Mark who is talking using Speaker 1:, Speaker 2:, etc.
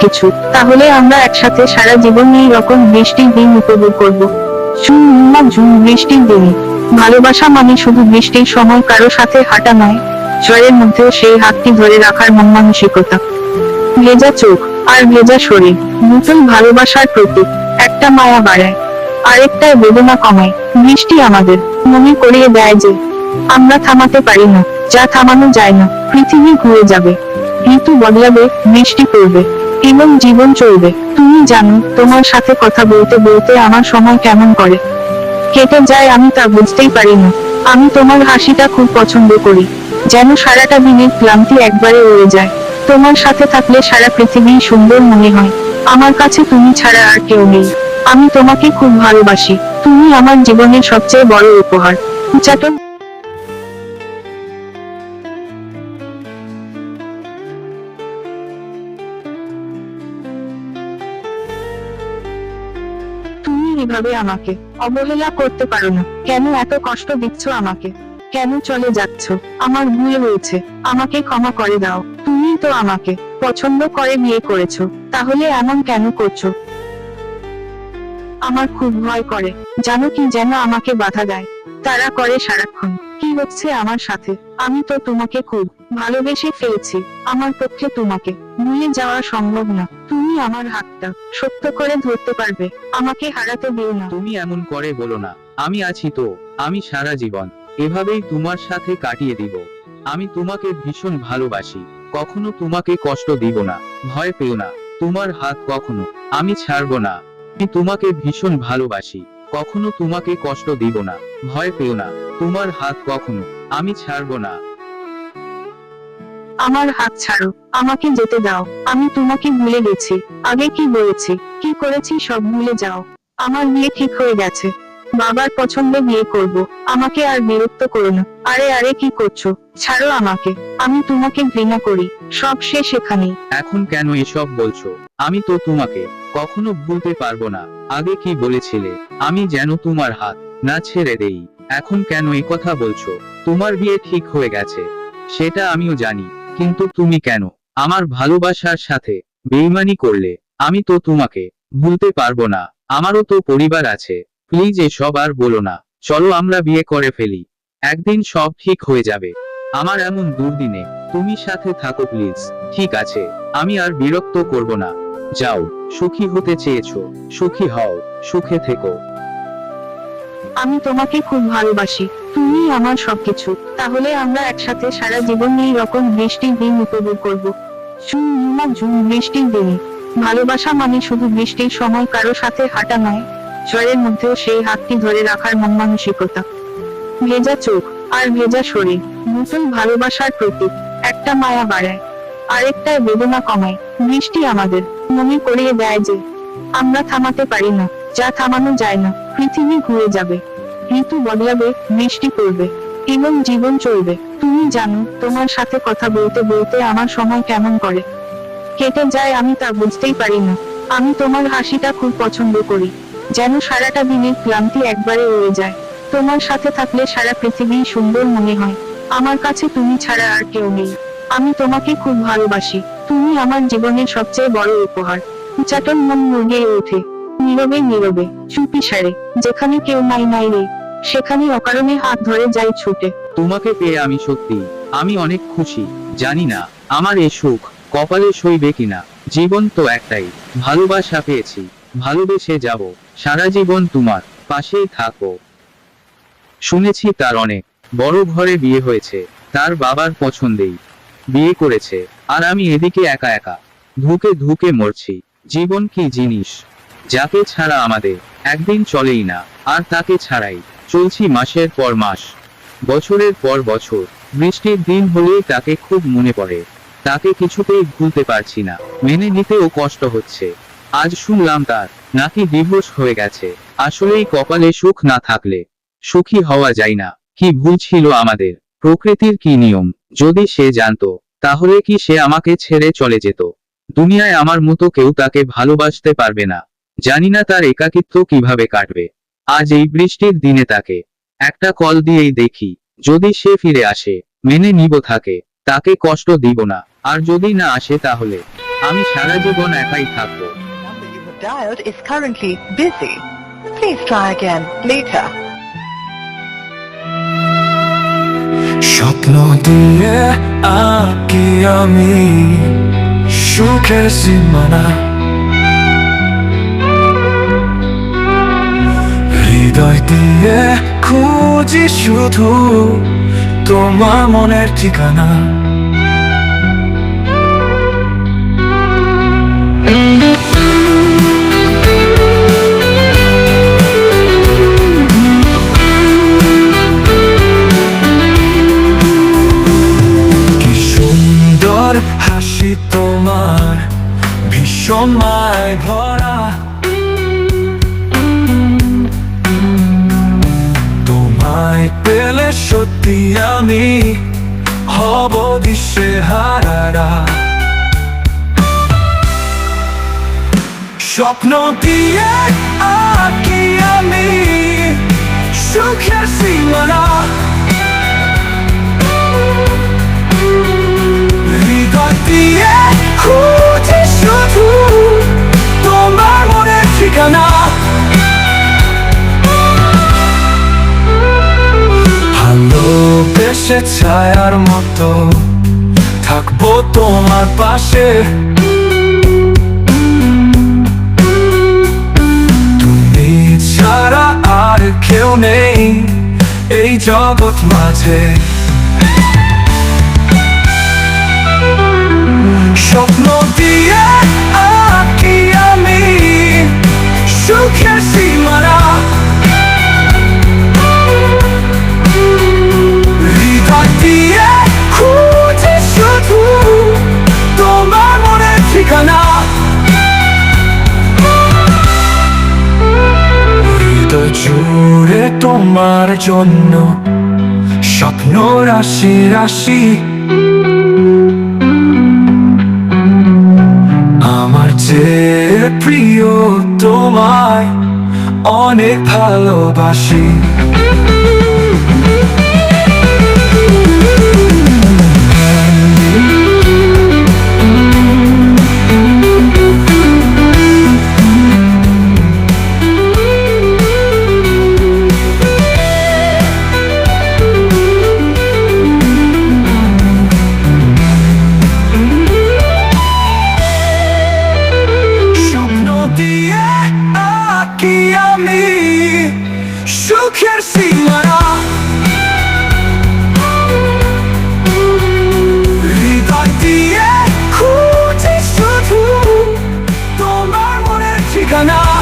Speaker 1: সবকিছু তাহলে আমরা একসাথে সারা জীবন এই রকম বৃষ্টির দিন উপভোগ করব। জুন জুন বৃষ্টির দিন। ভালোবাসা মানে শুধু বৃষ্টির সময় কারও সাথে হাঁটা নয় ঝড়ের মধ্যেও সেই হাতটি ধরে রাখার মন মানসিকতা ভেজা চোখ আর ভেজা শরীর, নতুন ভালোবাসার প্রতীক, একটা মায়া বাড়ায়। আরেকটায় বেদনা কমায়, বৃষ্টি আমাদের, মনে করিয়ে দেয় যে, আমরা থামাতে পারি না, যা থামানো যায় না, পৃথিবী ঘুরে যাবে। ঋতু বদলাবে, বৃষ্টি পড়বে। এবং জীবন চলবে। তুমি জানো, তোমার সাথে কথা বলতে বলতে আমার সময় কেমন করে? কেটে যায় আমি তা বুঝতেই পারি না আমি তোমার হাসিটা খুব পছন্দ করি। যেন সারাটা দিনের ক্লান্তি একবারে উড়ে যায়। তোমার সাথে থাকলে সারা পৃথিবী সুন্দর মনে হয়। আমার কাছে তুমি ছাড়া আর কেউ নেই। আমি তোমাকে খুব ভালোবাসি। তুমি আমার জীবনের সবচেয়ে বড় উপহার। চাটন এভাবে আমাকে অবহেলা করতে পারো না। কেন এত কষ্ট দিচ্ছ আমাকে? কেন চলে যাচ্ছ? আমার ভুল হয়েছে। আমাকে ক্ষমা করে দাও। তুমি তো আমাকে পছন্দ করে বিয়ে করেছ। তাহলে এমন কেন করছ? আমার খুব ভয় করে। জানো কি যেন আমাকে বাধা দেয়। তারা করে সারাক্ষণ। কি হচ্ছে আমার সাথে? আমি তো তোমাকে খুব ভালোবেসে ফেলেছি, আমার পক্ষে তোমাকে ভুলে যাওয়া সম্ভব না। তুমি আমার হাতটা শক্ত করে ধরতে পারবে, আমাকে হারাতে দিও না।
Speaker 2: তুমি এমন করে বলো না, আমি আছি তো, আমি সারা জীবন এভাবেই তোমার সাথে কাটিয়ে দিব। আমি তোমাকে ভীষণ ভালোবাসি, কখনো তোমাকে কষ্ট দিব না, ভয় পেও না, তোমার হাত কখনো আমি ছাড়বো না। আমি তোমাকে ভীষণ ভালোবাসি, কখনো তোমাকে কষ্ট দিব না, ভয় পেও না, তোমার হাত কখনো আমি ছাড়বো না।
Speaker 1: আমার হাত ছাড়ো, আমাকে যেতে দাও, আমি তোমাকে ভুলে গেছি, আগে কি বলেছি, কি করেছি সব ভুলে যাও। আমার বিয়ে ঠিক হয়ে গেছে। বাবার পছন্দে বিয়ে করব, আমাকে আর বিরক্ত করো না। আরে আরে, কি করছ? ছাড়ো আমাকে, আমি তোমাকে ঘৃণা করি, সব শেষ এখানেই।
Speaker 2: এখন কেন এসব বলছো? আমি তো তোমাকে কখনো ভুলতে পারব না। আগে কি বলেছিলে? আমি যেন তোমার হাত না ছেড়ে দেই। এখন কেন এই কথা বলছো? তোমার বিয়ে ঠিক হয়ে গেছে। সেটা আমিও জানি। কিন্তু তুমি কেন? আমার ভালোবাসার সাথে বেইমানি করলে, আমি তো তোমাকে ভুলতে পারব না। আমারও তো পরিবার আছে। প্লিজ এসব আর বলো না। চলো আমরা বিয়ে করে ফেলি। একদিন সব ঠিক হয়ে যাবে। আমার এমন দুর্দিনে তুমি সাথে থাকো প্লিজ। ঠিক আছে। আমি আর বিরক্ত করব না। যাও। সুখী হতে চেয়েছো। সুখী হও। সুখে থেকো।
Speaker 1: আমি তোমাকে খুব ভালোবাসি তুমি আমার সবকিছু। তাহলে আমরা একসাথে সারা জীবন এই রকম বৃষ্টির দিন উপভোগ করব। জুন জুন বৃষ্টির দিন। ভালোবাসা মানে শুধু বৃষ্টির সময় কারও সাথে হাঁটা নয় ঝড়ের মধ্যেও সেই হাতটি ধরে রাখার মন মানসিকতা। ভেজা চোখ আর ভেজা শরীর, নতুন ভালোবাসার প্রতীক, একটা মায়া বাড়ায়। আরেকটায় বেদনা কমায়, বৃষ্টি আমাদের, মনে করিয়ে দেয় যে, আমরা থামাতে পারি না, যা থামানো যায় না, পৃথিবী ঘুরে যাবে। ঋতু বদলাবে বৃষ্টি পড়বে এবং জীবন চলবে। তুমি জানো, তোমার সাথে কথা বলতে বলতে আমার সময় কেমন করে? কেটে যায় আমি তা বুঝতেই পারি না। আমি তোমার হাসিটা খুব পছন্দ করি। যেন সারাটা দিনের ক্লান্তি একবারে উড়ে যায়। তোমার সাথে থাকলে সারা পৃথিবী সুন্দর মনে হয়। আমার কাছে তুমি ছাড়া আর কেউ নেই। আমি তোমাকে খুব ভালোবাসি। তুমি আমার জীবনের সবচেয়ে বড় উপহার। উচাটন মন মুরগে ওঠে। নীরবে নীরবে, চুপি সারে, যেখানে কেউ নাই নাই রে সেখানে অকারণে হাত ধরে যাই ছুটে।
Speaker 2: তোমাকে পেয়ে আমি সত্যি, আমি অনেক খুশি, জানি না আমার এ সুখ কপালে সইবে কিনা। জীবন তো একটাই, ভালোবাসা পেয়েছি, ভালোবেসে যাব, সারা জীবন তোমার পাশেই থাকো। শুনেছি তার অনেক, বড় ঘরে বিয়ে হয়েছে, তার বাবার পছন্দেই বিয়ে করেছে, আর আমি এদিকে একা একা, ধুকে ধুকে মরছি, জীবন কি জিনিস? যাকে ছাড়া আমাদের একদিন চলেই না, আর তাকে ছাড়াই চলছি মাসের পর মাস, বছরের পর বছর। বৃষ্টির দিন হলেই তাকে খুব মনে পড়ে। তাকে কিছুতেই ভুলতে পারছি না। মেনে নিতেও কষ্ট হচ্ছে। আজ শুনলাম তার, নাকি ডিভোর্স হয়ে গেছে। আসলেই কপালে সুখ না থাকলে, সুখী হওয়া যায় না। কি ভুল ছিল আমাদের? প্রকৃতির কি নিয়ম? যদি সে জানতো, তাহলে কি সে আমাকে ছেড়ে চলে যেত? দুনিয়ায় আমার মতো কেউ তাকে ভালোবাসতে পারবে না। জানি না তার একাকিত্ব কীভাবে কাটবে। আজ এই বৃষ্টির দিনে তাকে একটা কল দিয়েই দেখি যদি সে ফিরে আসে মেনে নিব থাকে তাকে কষ্ট দিব না আর যদি না আসে তাহলে আমি সারা জীবন একাই থাকব
Speaker 3: number you have dialed is currently busy. Please try again later.
Speaker 4: স্বপ্ন দিয়ে আঁকি আমি সুখের সীমানা হৃদয় দিয়ে খুঁজি শুধু তোমার মনের ঠিকানা। হাসি তোমার ভীষণমায় ভরা। তোমায় পেলে সত্যি আমি হব দিশে হারারা। স্বপ্ন দিয়ে আমি সুখের সীমানা ভালোবেসে ছায়ার মতো থাকব তোমার পাশে। তুমি ছাড়া আর কেউ নেই এই জগৎ মাঝে। স্বপ্ন তোমার জন্য স্বপ্ন রাশি রাশি। আমার যে প্রিয় তোমায় অনেক ভালোবাসি। সুখের সীমানা হৃদয় দিয়ে খুঁজি শুধু তোমার মনের ঠিকানা।